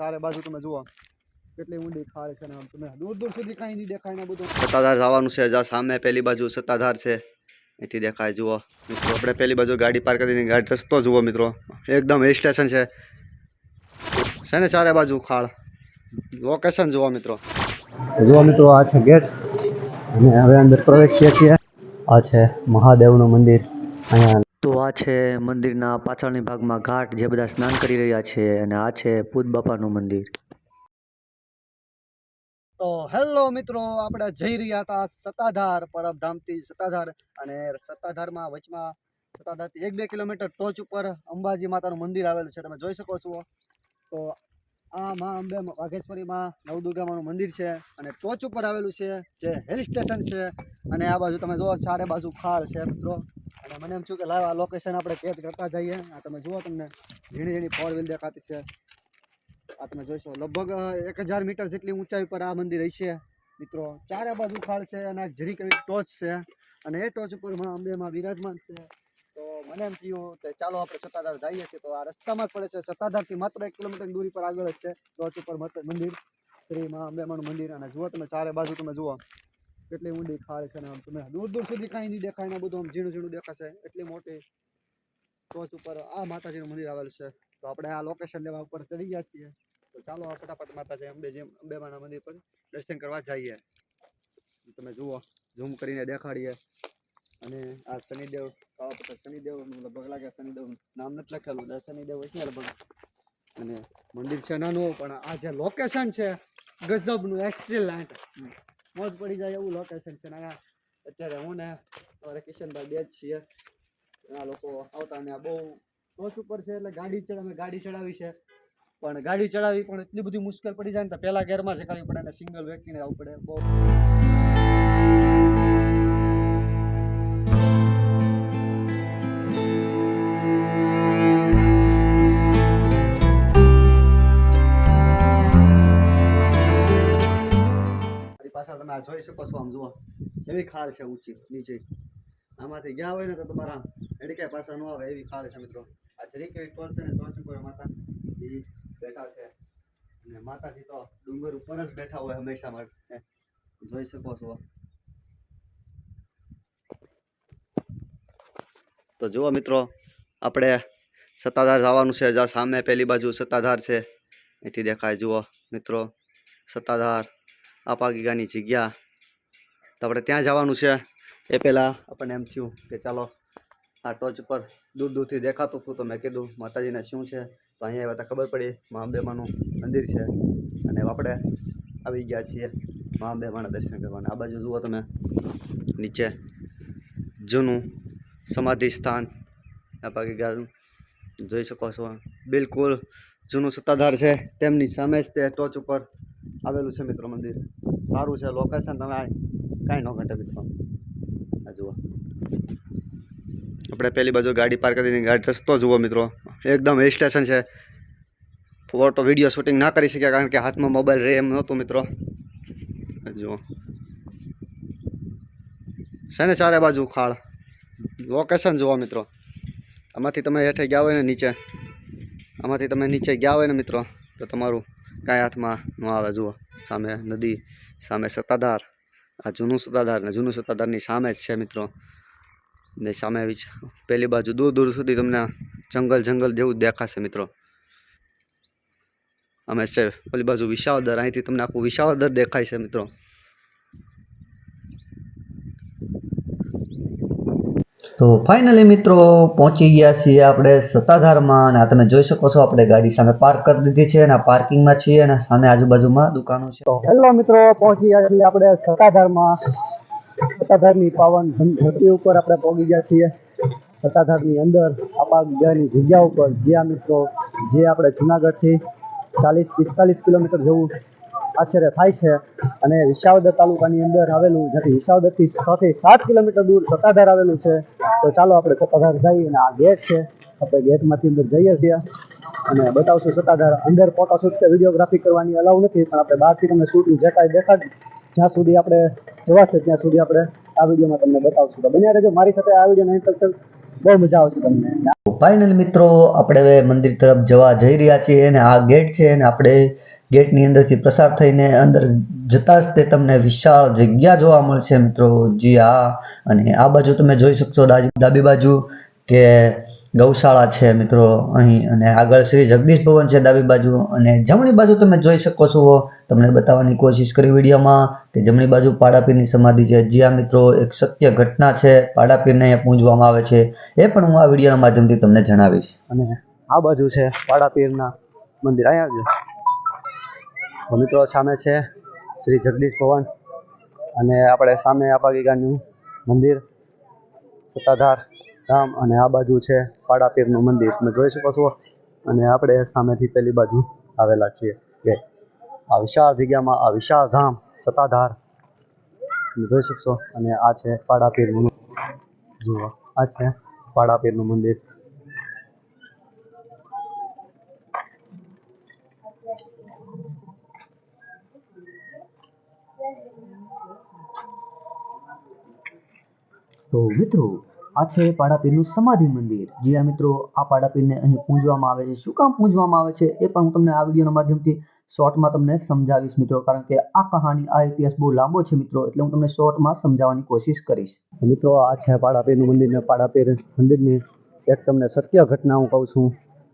ચારે બાજુ તમે જુઓ કેટલી ઊંડી ખાળ છે ને તમે દૂર દૂર સુધી કાંઈ નહીં દેખાય ને બધું. સત્તાધાર જવાનું છે જ્યાં સામે પેલી બાજુ સત્તાધાર છે અહીંથી દેખાય જુઓ. મિત્રો આપણે પેલી બાજુ ગાડી પાર્ક કરીને ગાડી રસ્તો જુઓ મિત્રો એકદમ હિલ સ્ટેશન છે. છે ને ચારે બાજુ ખાળ. લોકેશન જુઓ મિત્રો. જુઓ મિત્રો આ છે ગેટ. અને હવે અંદર પ્રવેશીએ છીએ. આ છે મહાદેવનું મંદિર. અહીંયા તો આ છે મંદિરના પાછળની ભાગમાં ઘાટ જે બધા સ્નાન કરી રહ્યા છે અને આ છે પૂત બાપાનું મંદિર. તો હેલો મિત્રો, આપણે જઈ રહ્યા હતા સત્તાધાર પરબધામથી સત્તાધાર અને સત્તાધારમાં વચમાં સત્તાધારથી એક બે કિલોમીટર ટોચ ઉપર અંબાજી માતાનું મંદિર આવેલું છે, તમે જોઈ શકો છો. તો આ મા અંબે વાઘેશ્વરીમાં નવદુર્ગામાનું મંદિર છે અને ટોચ ઉપર આવેલું છે જે હિલ સ્ટેશન છે અને આ બાજુ તમે જુઓ ચારે બાજુ ખાડ છે મિત્રો. અને મને એમ થયું કે લાવ આ લોકેશન આપણે કેદ કરતા જઈએ. આ તમે જુઓ તમને ઝીણી ઝીણી ફોર વ્હીલ દેખાતી છે. આ તમે જોઈશો લગભગ એક હજાર મીટર જેટલી ઊંચાઈ પર આ મંદિર હશે. મિત્રો, ચારે બાજુ ખાડ છે અને આ જરીક એવી ટોચ છે. અને એ ટોચ ઉપરમાં અંબેમાં વિરાજમાન છે. મને એમ થયું કે ચાલો આપણે સત્તાધાર જઈએ છીએ, તો આ રસ્તામાં જ પડે છે. સત્તાધારથી માત્ર એક કિલોમીટર દૂરી પર આગળ જ છે. ટોચ ઉપર મંદિર શ્રી મા અંબેમાનું મંદિર, અને જુઓ તમે ચારે બાજુ તમે જુઓ, કેટલી ઊંડી ખાડ છે ને આમ તમે દૂર દૂર સુધી કાંઈ નહીં દેખાય ને બધું આમ ઝીણું ઝીણું દેખાશે. એટલી મોટી ટોચ ઉપર આ માતાજીનું મંદિર આવેલું છે. તો આપણે આ લોકેશન લેવા ઉપર ચડી ગયા છીએ. તો ચાલો આ ફટાફટ માતાજી અંબેજી અંબેમાના મંદિર પર દર્શન કરવા જઈએ. તમે જુઓ ઝૂમ કરીને દેખાડીએ. અને આ શનિદેવ કાવા પથ્થર શનિદેવનું લગભગ લાગે શનિદેવ નામ નથી લખેલું શનિદેવ હશે લગભગ. અને મંદિર છે નાનું, પણ આ જે લોકેશન છે, ગજબનું એક્સિલન્ટ મોજ પડી જાય એવું લોકેશન છે. ને અત્યારે હું ને અમારે કિશનભાઈ બે જ છીએ. આ લોકો આવતા ને આ બહુ ટોચ ઉપર છે, એટલે ગાડી ચડાવે ગાડી ચડાવી છે. પણ ગાડી ચડાવી પણ એટલી બધી મુશ્કેલ પડી જાય ને તો પહેલા ગેરમાં કરવી પડે અને સિંગલ વ્યક્તિને આવવું પડે. બહુ જોઈ શકો છો આમ જુઓ. એવી ખાલ છે ઊંચી, નીચે. આમાંથી ગયા હોય ને તો તમારા એડકે પાછા ન આવે એવી ખાલ છે મિત્રો. આ જરીક એવી ટોલ છે ને ત્રણ ઉપર માતા એ બેઠા છે. અને માતાજી તો ડુંગર ઉપર જ બેઠા હોય હંમેશા માટે. જોઈ શકો છો. તો જુઓ મિત્રો, આપણે સત્તાધાર જવાનું છે. જ્યાં સામે પેલી બાજુ સત્તાધાર છે. એથી દેખાય, જુઓ મિત્રો, સત્તાધાર. આપાગીગાની જગ્યા. તો આપણે ત્યાં જવાનું છે. એ પહેલાં આપણને એમ થયું કે ચાલો, આ ટોચ ઉપર દૂર દૂરથી દેખાતું હતું તો મેં કીધું, માતાજીને શું છે? તો અહીંયા આવ્યા ખબર પડી મા અંબેમાનું મંદિર છે. અને આપણે આવી ગયા છીએ મા અંબેમાના દર્શન કરવાના. આ બાજુ જુઓ તમે, નીચે જૂનું સમાધિ સ્થાન આપાગીગાનું જોઈ શકો છો. બિલકુલ જૂનું સત્તાધાર છે. તેમની સામે જ તે ટોચ ઉપર આવેલું છે મિત્રો મંદિર. સારું છે લોકેશન તમે કાંઈ ન ઘટે મિત્રો. આ જુઓ. આપણે પેલી બાજુ ગાડી પાર્ક કરીને ગાડી રસ્તો જુઓ મિત્રો. એકદમ હિલ સ્ટેશન છે. ફોટો વીડિયો શૂટિંગ ના કરી શક્યા કારણ કે હાથમાં મોબાઈલ રહે એમ નહોતું મિત્રો. જુઓ. છે ને ચારે બાજુ ખાળ. લોકેશન જુઓ મિત્રો. આમાંથી તમે હેઠે ગયા હોય ને નીચે. આમાંથી તમે નીચે ગયા હોય ને મિત્રો, તો તમારું કાંઈ હાથમાં ન આવે, જુઓ. સામે નદી, સામે સત્તાધાર. આ જૂનું સત્તાધાર ને જૂનું સત્તાધારની સામે જ છે, મિત્રો. ને સામે પહેલી બાજુ દૂર દૂર સુધી તમને જંગલ જંગલ જેવું દેખાશે, મિત્રો. અમે છે, પેલી બાજુ વિસાવદર. અહીંથી તમને આખું વિસાવદર દેખાય છે, મિત્રો. તો ફાઇનલી મિત્રો, પહોંચી ગયા છીએ આપણે સત્તાધારમાં અને તમે જોઈ શકો છો આપણે ગાડી સામે પાર્ક કરી દીધી છે અને આ પાર્કિંગમાં છીએ અને સામે આજુબાજુમાં દુકાનો છે. હેલો મિત્રો, પહોંચી ગયા છીએ આપણે સત્તાધારમાં. સત્તાધારની પાવન ધરતી ઉપર આપણે પહોંચી ગયા છીએ. સત્તાધારની અંદર આપા ગયાની જગ્યા ઉપર જ્યાં મિત્રો, જે આપણે જુનાગઢથી ચાલીસ પિસ્તાલીસ કિલોમીટર જેવું આશરે થાય છે. અને વિસાવદર તાલુકાની અંદર આવેલું જ્યાંથી વિસાવદરથી છ થી સાત કિલોમીટર દૂર સત્તાધાર આવેલું છે. તો ચાલો આપણે સત્તાધાર જઈએ અને આ ગેટ છે. આપણે ગેટમાંથી અંદર જઈએ છીએ. અને બતાવશું સત્તાધાર. અંદર ફોટોશૂટ કે વિડીયોગ્રાફી કરવાની અલાઉ નથી, પણ આપણે બહારથી તમને શૂટિંગ જે કાંઈ દેખાડ. જ્યાં સુધી આપણે જોવાશે ત્યાં સુધી આપણે આ વિડીયોમાં તમને બતાવશું. તો બન્યા રહેજો. મારી સાથે આ વિડીયોનો અંત તક બહુ મજા આવશે તમને. ફાઇનલ મિત્રો, આપણે હવે મંદિર તરફ જવા જઈ રહ્યા છીએ અને આ ગેટ છે અને આપણે ગેટની અંદરથી પ્રસાર થઈને અંદર જતા જ તે તમને વિશાળ જગ્યા જોવા મળશે મિત્રો. જી હા. અને આ બાજુ તમે જોઈ શકશો ડાબી બાજુ કે ગૌશાળા છે મિત્રો અહીં. અને આગળ શ્રી જગદીશ ભવન છે ડાબી બાજુ. અને જમણી બાજુ તમે જોઈ શકો છો. તમને બતાવવાની કોશિશ કરી વિડીયોમાં કે જમણી બાજુ પાડાપીરની સમાધિ છે. જી હા મિત્રો, એક સત્ય ઘટના છે. પાડાપીરને અહીંયા પૂજવામાં આવે છે. એ પણ હું આ વિડીયોના માધ્યમથી તમને જણાવીશ. અને આ બાજુ છે પાડાપીરના મંદિર. અહીંયા મિત્રો સામે છે શ્રી જગદીશ ભવન અને આપણે સામે આપાગીગાનું મંદિર, સત્તાધાર ધામ અને આ બાજુ છે પાડાપીરનું મંદિર. તમે જોઈ શકો છો અને આપણે સામેથી પેલી બાજુ આવેલા છીએ કે આ વિશાળ જગ્યામાં આ વિશાળ ધામ, સત્તાધાર, તમે જોઈ શકશો. અને આ છે પાડાપીરનું જુઓ, આ છે પાડાપીરનું મંદિર. તો મિત્રો, આ છે પાડાપીરનું સમાધિ મંદિર. જી આ મિત્રો, આ પાડાપીરને અહીં પૂજવામાં આવે છે. શું કામ પૂજવામાં આવે છે એ પણ હું તમને આ વિડીયોના માધ્યમથી શોર્ટમાં તમને સમજાવીશ મિત્રો, કારણ કે આ કહાની, આ ઇતિહાસ બહુ લાંબો છે મિત્રો, એટલે હું તમને શોર્ટમાં સમજાવવાની કોશિશ કરીશ. મિત્રો, આ છે પાડાપીરનું મંદિર ને પાડાપીર મંદિરની એક તમને સત્ય ઘટના હું કહું છું,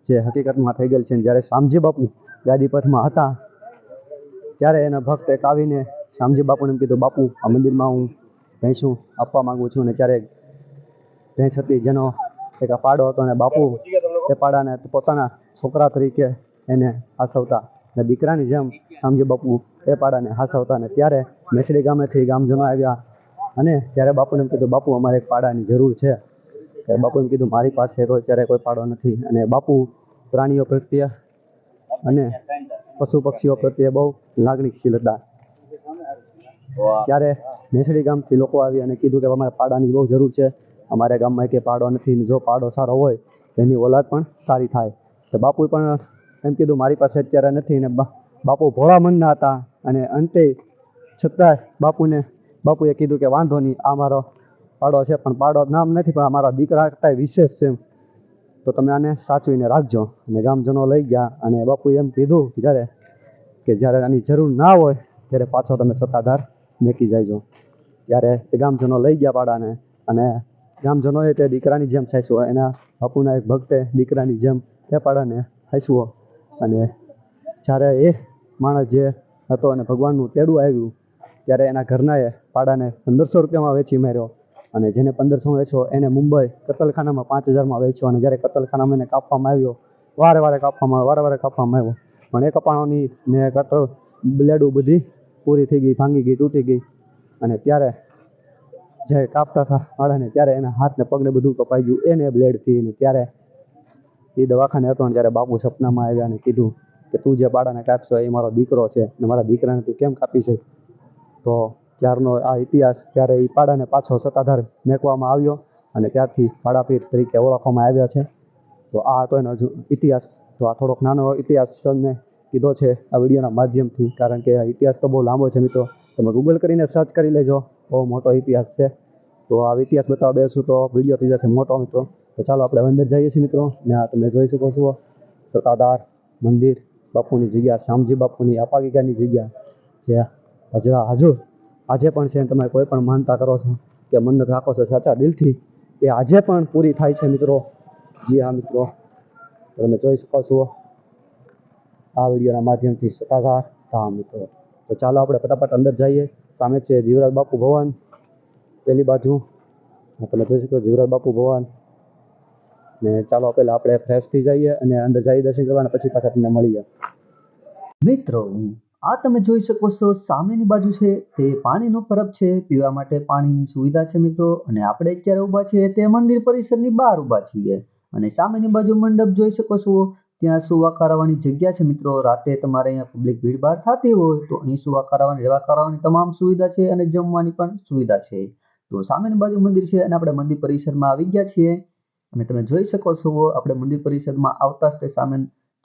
જે હકીકતમાં થઈ ગયેલ છે. જ્યારે શામજી બાપુ ગાદીપથમાં હતા, ત્યારે એના ભક્ત એક આવીને શામજી બાપુને એમ કીધું, બાપુ, આ મંદિરમાં હું ભેંસું આપવા માંગુ છું અને ત્યારે ભેંસ હતી જેનો એક આ પાડો હતો અને બાપુ એ પાડાને પોતાના છોકરા તરીકે એને હાસવતા અને દીકરાની જેમ સમજી બાપુ એ પાડાને હાસવતા અને ત્યારે મેસડી ગામેથી ગામજનો આવ્યા અને ત્યારે બાપુને એમ કીધું બાપુ અમારે એક પાડાની જરૂર છે. ત્યારે બાપુ એમ કીધું મારી પાસે તો અત્યારે કોઈ પાડો નથી. અને બાપુ પ્રાણીઓ પ્રત્યે અને પશુ પક્ષીઓ પ્રત્યે બહુ લાગણીશીલ હતા. ત્યારે નેસડી ગામથી લોકો આવી અને કીધું કે અમારે પાડાની બહુ જરૂર છે. અમારે ગામમાં કે પાડો નથી જો પાડો સારો હોય તેની ઓલાદ પણ સારી થાય. તો બાપુએ પણ એમ કીધું, મારી પાસે અત્યારે નથી. ને બાપુ ભોળા મનના હતા અને અંતે છતાંય બાપુને, બાપુએ કીધું કે વાંધો નહીં, આ મારો પાડો છે, પણ પાડો નામ નથી, પણ આ મારા દીકરા કરતાંય વિશેષ છે તો તમે આને સાચવીને રાખજો. અને ગામજનો લઈ ગયા અને બાપુએ એમ કીધું જ્યારે, કે જ્યારે આની જરૂર ના હોય, ત્યારે પાછો તમે સત્તાધાર મેકી જાયજો. ત્યારે એ ગામજનો લઈ ગયા પાડાને અને ગામજનોએ તે દીકરાની જેમ સાચવ્યો એના બાપુના એક ભક્તે દીકરાની જેમ એ પાડાને સાચવ્યો અને જ્યારે એ માણસ જે હતો અને ભગવાનનું તેડું આવ્યું, ત્યારે એના ઘરનાએ પાડાને પંદરસો રૂપિયામાં વેચી માર્યો અને જેને પંદરસો વેચ્યો એને મુંબઈ કતલખાનામાં પાંચ હજારમાં વેચ્યો અને જ્યારે કતલખાનામાં એને કાપવામાં આવ્યો, વારે વારે કાપવામાં, વારે વારે કાપવામાં આવ્યો. પણ એ કપાણોની ને કટર બ્લેડું બધી પૂરી થઈ ગઈ, ભાંગી ગઈ, તૂટી ગઈ. અને ત્યારે જે કાપતા હતા વાળાને ત્યારે એના હાથને, પગને બધું કપાઈ ગયું. એને બ્લેડથી ને ત્યારે એ દવાખાને હતો ને જ્યારે બાપુ સપનામાં આવ્યા અને કીધું કે તું જે બાળાને કાપશો એ મારો દીકરો છે ને મારા દીકરાને તું કેમ કાપી છે? તો ત્યારનો આ ઇતિહાસ, ત્યારે એ પાડાને પાછો સત્તાધાર મેકવામાં આવ્યો અને ત્યારથી પાડાપીર તરીકે ઓળખવામાં આવ્યા છે. તો આ હતો એનો ઇતિહાસ. તો આ થોડોક નાનો ઇતિહાસ તમને કીધો છે આ વિડીયોના માધ્યમથી. કારણ કે આ ઇતિહાસ તો બહુ લાંબો છે મિત્રો. તમે ગૂગલ કરીને સર્ચ કરી લેજો. બહુ મોટો ઇતિહાસ છે. તો આ ઇતિહાસ બતાવવા બેસું તો વીડિયો થઈ જશે મોટો મિત્રો. તો ચાલો આપણે અંદર જઈએ છીએ મિત્રો. ને આ તમે જોઈ શકો છો. સત્તાધાર મંદિર, બાપુની જગ્યા, શ્યામજી બાપુની અપાગીગાની જગ્યા, જે હજરા હજુ આજે પણ છે તમે કોઈ પણ માનતા કરો છો કે મન્નત રાખો છો સાચા દિલથી, એ આજે પણ પૂરી થાય છે મિત્રો. જી હા મિત્રો. તમે જોઈ શકો છો. આ વિડીયોના માધ્યમથી સત્તાધાર ધામ મિત્રો. તો ચાલો આપણે ફટાફટ અંદર જઈએ. સામે છે જીવરાજ બાપુ ભવન. પેલી બાજુ તમે જોઈ શકો જીવરાજ બાપુ ભવન. ને ચાલો પહેલાં આપણે ફ્રેશ થઈ જઈએ અને અંદર જઈ દર્શન કરવા પછી પાછા તમને મળીએ. મિત્રો, આ તમે જોઈ શકો છો, સામેની બાજુ છે તે પાણીનો પરબ છે. પીવા માટે પાણીની સુવિધા છે મિત્રો. અને આપણે અત્યારે ઊભા છીએ તે મંદિર પરિસરની બહાર ઊભા છીએ. અને સામેની બાજુ મંડપ જોઈ શકો છો. ત્યાં સુવા કરાવવાની જગ્યા છે મિત્રો. રાતે તમારે અહીંયા પબ્લિક ભીડભાડ થતી હોય તો અહીં સુવા કરાવવાની રહેવા કરાવવાની તમામ સુવિધા છે અને જમવાની પણ સુવિધા છે. તો સામેની બાજુ મંદિર છે અને આપણે મંદિર પરિસરમાં આવી ગયા છીએ. અને તમે જોઈ શકો છો, આપણે મંદિર પરિસરમાં આવતા જ તે સામે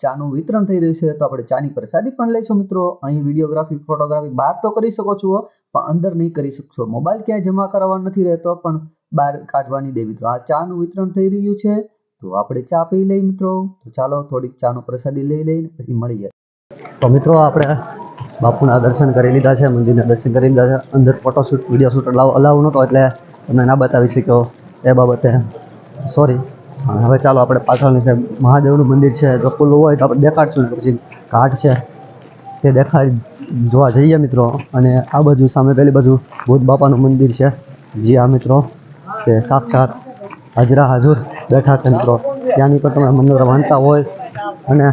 ચાનું વિતરણ થઈ રહ્યું છે. તો આપણે ચાની પ્રસાદી પણ લઈશું મિત્રો. અહીં વિડીયોગ્રાફી, ફોટોગ્રાફી બહાર તો કરી શકો છો, પણ અંદર નહીં કરી શકશો. મોબાઈલ ક્યાંય જમા કરાવવાનો નથી રહેતો, પણ બહાર કાઢવાની દે મિત્રો આ ચાનું વિતરણ થઈ રહ્યું છે. તો આપણે ચા પી લઈએ મિત્રો. તો ચાલો થોડીક ચાનો પ્રસાદી લઈ લઈને પછી મળીએ. તો મિત્રો આપણે બાપુના દર્શન કરી લીધા છે, મંદિરના દર્શન કરી લીધા છે. અંદર ફોટોશૂટ વીડિયો શૂટ અલાવ અલાવ નહોતો એટલે તમને ના બતાવી શક્યો એ બાબતે. સોરી હવે ચાલો આપણે પાછળની છે મહાદેવનું મંદિર છે. જો ખુલ્લું હોય તો આપણે દેખાડશું પછી ઘાટ છે. તે દેખાડ જોવા જઈએ મિત્રો. અને આ બાજુ સામે પેલી બાજુ ભૂત બાપાનું મંદિર છે. જી આ મિત્રો. તે સાક્ષાત હાજરા હાજુર બેઠા છે મિત્રો ત્યાંની પર તમે મંદિર માનતા હોય અને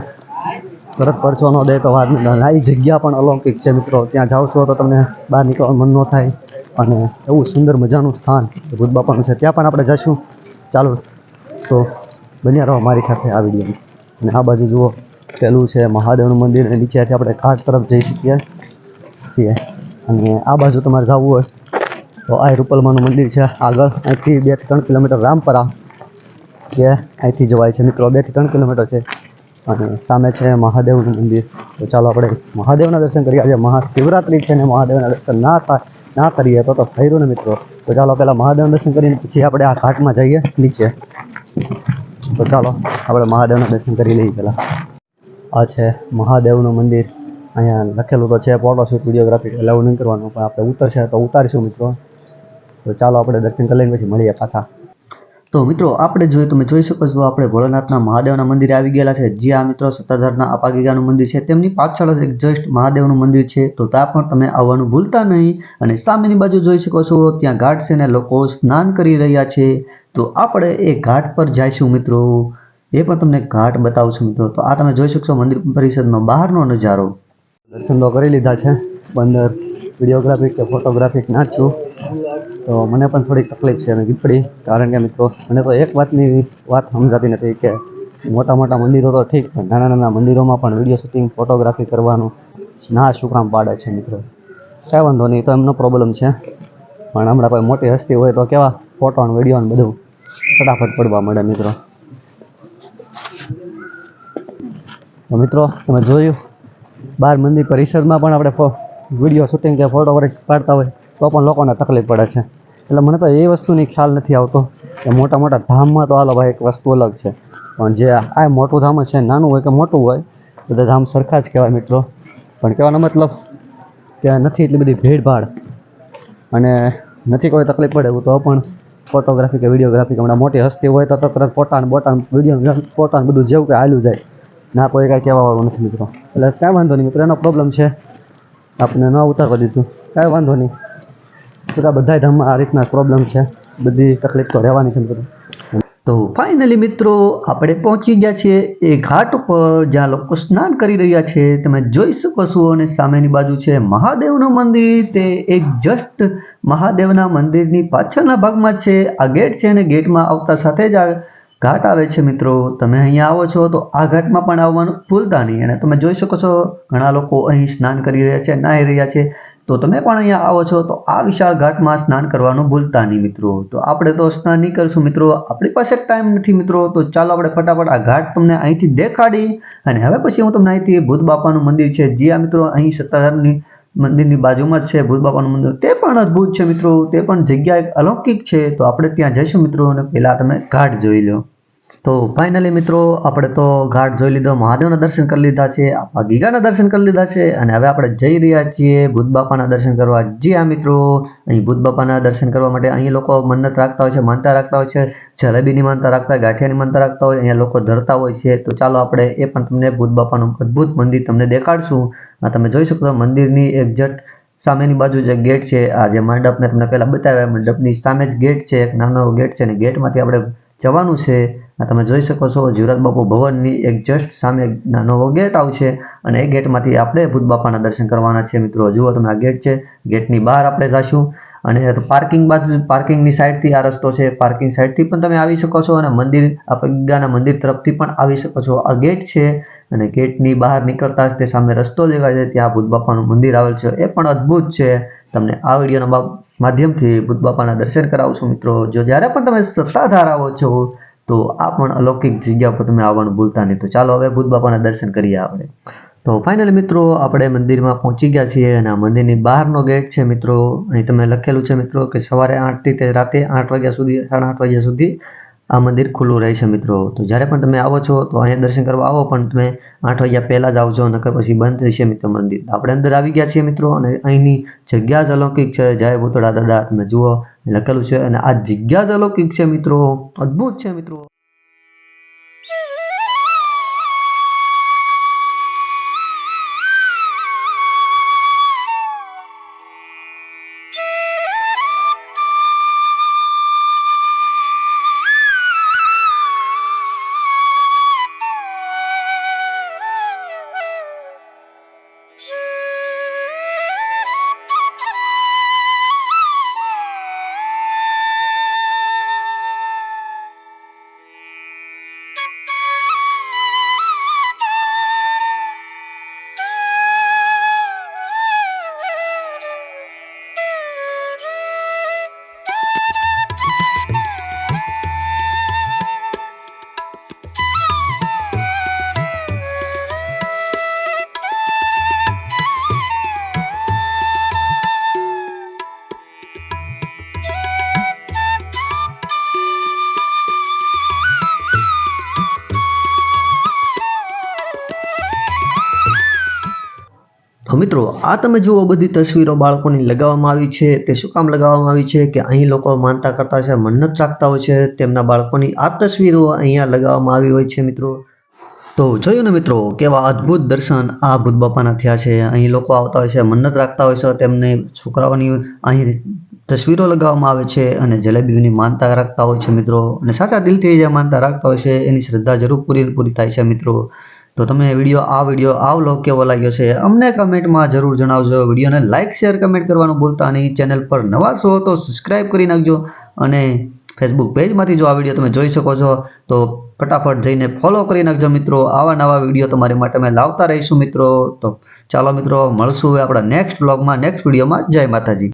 તરત પરચો ન દે તો વાત નહીં. આ જગ્યા પણ અલૌકિક છે મિત્રો. ત્યાં જાઓ છો તો તમને બહાર નીકળવાનું મન ન થાય. અને એવું સુંદર મજાનું સ્થાન ભૂત છે. ત્યાં પણ આપણે જઈશું ચાલો તો બન્યા રહો મારી સાથે આ વીડિયો અને આ બાજુ જુઓ, પેલું છે મહાદેવનું મંદિર અને નીચેથી આપણે ઘાટ તરફ જઈ શકીએ છીએ. અને આ બાજુ તમારે જવું હોય તો આ રૂપલમાનું મંદિર છે. આગળ અહીંથી બે ત્રણ કિલોમીટર રામપરા. કે અહીંથી જવાય છે. મિત્રો બેથી ત્રણ કિલોમીટર છે. અને સામે છે મહાદેવનું મંદિર. તો ચાલો આપણે મહાદેવના દર્શન કરીએ. આજે મહાશિવરાત્રિ છે ને મહાદેવના દર્શન ના થાય ના કરીએ તો તો થયું ને મિત્રો. તો ચાલો પહેલાં મહાદેવના દર્શન કરીને પછી આપણે આ ઘાટમાં જઈએ નીચે. તો ચાલો આપણે મહાદેવના દર્શન કરી લઈએ પહેલાં. આ છે મહાદેવનું મંદિર. અહીંયા લખેલું તો છે ફોટોશૂટ વિડીયોગ્રાફી એટલે એવું નહીં કરવાનું, પણ આપણે ઉતરશે તો ઉતારીશું મિત્રો. તો ચાલો આપણે દર્શન કરી લઈને પછી મળીએ પાછા. તો મિત્રો, આપણે જોઈએ તમે જોઈ શકો છો, આપણે ભોળાનાથના મહાદેવના મંદિરે આવી ગયેલા છે. જ્યાં મિત્રો સત્તાધારના અપાગીગાનું મંદિર છે. તેમની પાછળ જ એક જસ્ટ મહાદેવનું મંદિર છે. તો ત્યાં પણ તમે આવવાનું ભૂલતા નહીં. અને સામેની બાજુ જોઈ શકો છો, ત્યાં ઘાટ છે ને લોકો સ્નાન કરી રહ્યા છે. તો આપણે એ ઘાટ પર જઈશું મિત્રો. એ પણ તમને ઘાટ બતાવશું મિત્રો. તો આ તમે જોઈ શકશો મંદિર પરિષદનો બહારનો નજારો. દર્શન તો કરી લીધા છે. બંદર વિડીયોગ્રાફી કે ફોટોગ્રાફી ના છું. તો મને પણ થોડીક તકલીફ છે અને ગીફડી કારણ કે મિત્રો, મને તો એક વાતની વાત સમજાતી નથી કે મોટા મોટા મંદિરો તો ઠીક પણ નાના નાના મંદિરોમાં પણ વીડિયો શૂટિંગ ફોટોગ્રાફી કરવાનું ના શું કામ પાડે છે મિત્રો. કાંઈ વાંધો નહીં, તો એમનો પ્રોબ્લેમ છે. પણ હમણાં કોઈ મોટી હસ્તી હોય તો કેવા ફોટો અને વીડિયો ને બધું ફટાફટ પડવા મળે મિત્રો. તો મિત્રો, તમે જોયું? બાર મંદિર પરિસરમાં પણ આપણે વીડિયો શૂટિંગ કે ફોટોગ્રાફી પાડતા હોય. તો પણ લોકોને તકલીફ પડે છે. એટલે મને તો એ વસ્તુની ખ્યાલ નથી આવતો કે મોટા મોટા ધામમાં તો હાલો ભાઈ એક વસ્તુ અલગ છે. પણ જે આ મોટું ધામ છે, નાનું હોય કે મોટું હોય, બધા ધામ સરખા જ કહેવાય મિત્રો. પણ કહેવાનો મતલબ કે નથી એટલી બધી ભીડભાડ. અને નથી કોઈ તકલીફ પડે એવું તો પણ ફોટોગ્રાફી કે વિડીયોગ્રાફી હમણાં મોટી હસ્તી હોય તો તરત પોતાનું ને બોટા વીડિયો ફોટા બધું જેવું કે હાલ્યું જાય. ના કોઈ કાંઈ કહેવાવાળું નથી મિત્રો. એટલે કાંઈ વાંધો નહીં મિત્રો, એનો પ્રોબ્લેમ છે. આપણે ન ઉતારવા દીધું. કાંઈ વાંધો નહીં. બધા બધા ધામમાં આ રીતના પ્રોબ્લેમ છે. બધી તકલીફ તો રહેવાની છે મિત્રો તો ફાઇનલી મિત્રો, આપણે પહોંચી ગયા છીએ એ ઘાટ ઉપર, જ્યાં લોકો સ્નાન કરી રહ્યા છે. તમે જોઈ શકો છો અને સામેની બાજુ છે મહાદેવનું મંદિર. તે એક જસ્ટ મહાદેવના મંદિરની પાછળના ભાગમાં છે. આ ગેટ છે અને ગેટમાં આવતા સાથે જ આ ઘાટ આવે છે મિત્રો. તમે અહીંયા આવો છો તો આ ઘાટમાં પણ આવવાનું ભૂલતા નહીં. અને તમે જોઈ શકો છો, ઘણા લોકો અહીં સ્નાન કરી રહ્યા છે, નાહી રહ્યા છે. તો તમે પણ અહીંયા આવો છો, તો આ વિશાળ ઘાટમાં સ્નાન કરવાનું ભૂલતા નહીં મિત્રો. તો આપણે તો સ્નાન નહીં કરીશું મિત્રો. આપણી પાસે ટાઈમ નથી મિત્રો. તો ચાલો આપણે ફટાફટ આ ઘાટ તમને અહીંથી દેખાડી અને હવે પછી હું તમને અહીંથી ભૂત બાપાનું મંદિર છે. જ્યાં મિત્રો અહીં સત્તાધારની મંદિરની બાજુમાં જ છે. ભૂત બાપાનું મંદિર. તે પણ અદ્ભુત છે મિત્રો. તે પણ જગ્યા એક અલૌકિક છે. તો આપણે ત્યાં જઈશું મિત્રો અને પહેલાં તમે ઘાટ જોઈ લો. તો ફાઇનલી મિત્રો, આપણે તો ઘાટ જોઈ લીધો, મહાદેવના દર્શન કરી લીધા છે, આપણા ગીગાના દર્શન કરી લીધા છે, અને હવે આપણે જઈ રહ્યા છીએ બુદ્ધ બાપાના દર્શન કરવા. જી આ મિત્રો, અહીં બુદ્ધ બાપાના દર્શન કરવા માટે અહીં લોકો મન્નત રાખતા હોય છે, માનતા રાખતા હોય છે, જલેબીની માનતા રાખતા ગાંઠિયાની માનતા રાખતા હોય, અહીંયા લોકો ધરતા હોય છે. તો ચાલો આપણે એ પણ તમને બુદ્ધ બાપાનું અદ્ભુત મંદિર તમને દેખાડશું. આ તમે જોઈ શકો મંદિરની એક્ઝેક્ટ સામેની બાજુ જે ગેટ છે, આ જે મંડપ મેં તમને પહેલાં બતાવ્યા, મંડપની સામે જ ગેટ છે, એક નાનો ગેટ છે, અને ગેટમાંથી આપણે જવાનું છે. આ તમે જોઈ શકો છો, જીવરાજ બાપુ ભવનની એક જસ્ટ સામે નાનો ગેટ આવશે અને એ ગેટમાંથી આપણે ભૂત બાપાના દર્શન કરવાના છે મિત્રો. જુઓ તમે આ ગેટ છે ગેટની બહાર આપણે જઈશું અને પાર્કિંગ બાજુ પાર્કિંગની સાઈડથી આ રસ્તો છે. પાર્કિંગ સાઈડથી પણ તમે આવી શકો છો અને મંદિર, આ મંદિર તરફથી પણ આવી શકો છો. આ ગેટ છે અને ગેટની બહાર નીકળતા જ તે સામે રસ્તો દેખાય છે. ત્યાં ભૂત બાપાનું મંદિર આવેલ છે. એ પણ અદ્ભુત છે. તમને આ વિડીયોના માધ્યમથી ભૂત દર્શન કરાવશું મિત્રો. જો જ્યારે પણ તમે સત્તાધાર આવો છો તો આ પણ અલૌકિક જગ્યા પર તમે આવવાનું ભૂલતા નહીં. તો ચાલો હવે ભૂત બાપાના દર્શન કરીએ આપણે. તો ફાઇનલી મિત્રો, આપણે મંદિરમાં પહોંચી ગયા છીએ અને આ મંદિરની બહારનો ગેટ છે મિત્રો. અહીં તમે લખેલું છે મિત્રો કે સવારે આઠથી તે રાતે આઠ વાગ્યા સુધી, સાડા આઠ વાગ્યા સુધી આ મંદિર ખુલ્લું રહે છે મિત્રો. તો જ્યારે પણ તમે આવો છો, તો અહીંયા દર્શન કરવા આવો, પણ તમે આઠ વાગ્યા પહેલાં જ આવજો, નકર પછી બંધ થશે મિત્રો મંદિર. આપણે અંદર આવી ગયા છીએ મિત્રો, અને અહીંની જગ્યા જ અલૌકિક છે. જય ભૂતળા દાદા, તમે જુઓ, લખેલું છે. અને આ જગ્યા જ અલૌકિક છે મિત્રો. અદ્ભુત છે મિત્રો. મિત્રો, આ તમે જુઓ બધી તસવીરો બાળકોની લગાવવામાં આવી છે. તે શું કામ લગાવવામાં આવી છે કે અહીં લોકો માનતા કરતા છે, મન્નત રાખતા હોય છે. તેમના બાળકોની આ તસવીરો અહીંયા લગાવવામાં આવી હોય છે મિત્રો. તો જોયું ને મિત્રો, કેવા અદ્ભુત દર્શન આ ભૂત બાપાના થયા છે. અહીં લોકો આવતા હોય છે, મન્નત રાખતા હોય છે. તેમને છોકરાઓની અહીં તસવીરો લગાવવામાં આવે છે અને જલેબીની માનતા રાખતા હોય છે મિત્રો. અને સાચા દિલથી જે માનતા રાખતા હોય છે, એની શ્રદ્ધા જરૂર પૂરી પૂરી થાય છે મિત્રો. તો તમે વીડિયો, આ વીડિયો, આ વ્લોગ કેવો લાગ્યો છે અમને કમેન્ટમાં જરૂર જણાવજો. વિડીયોને લાઇક શેર કમેન્ટ કરવાનું ભૂલતા નહીં. ચેનલ પર નવા છો તો સબસ્ક્રાઇબ કરી નાખજો અને ફેસબુક પેજમાંથી જો આ વીડિયો તમે જોઈ શકો છો તો ફટાફટ જઈને ફોલો કરી નાખજો મિત્રો. આવા નવા વીડિયો તમારી માટે અમે લાવતા રહીશું મિત્રો. તો ચાલો મિત્રો, મળશું આપણા નેક્સ્ટ બ્લોગમાં નેક્સ્ટ વિડીયોમાં જય માતાજી.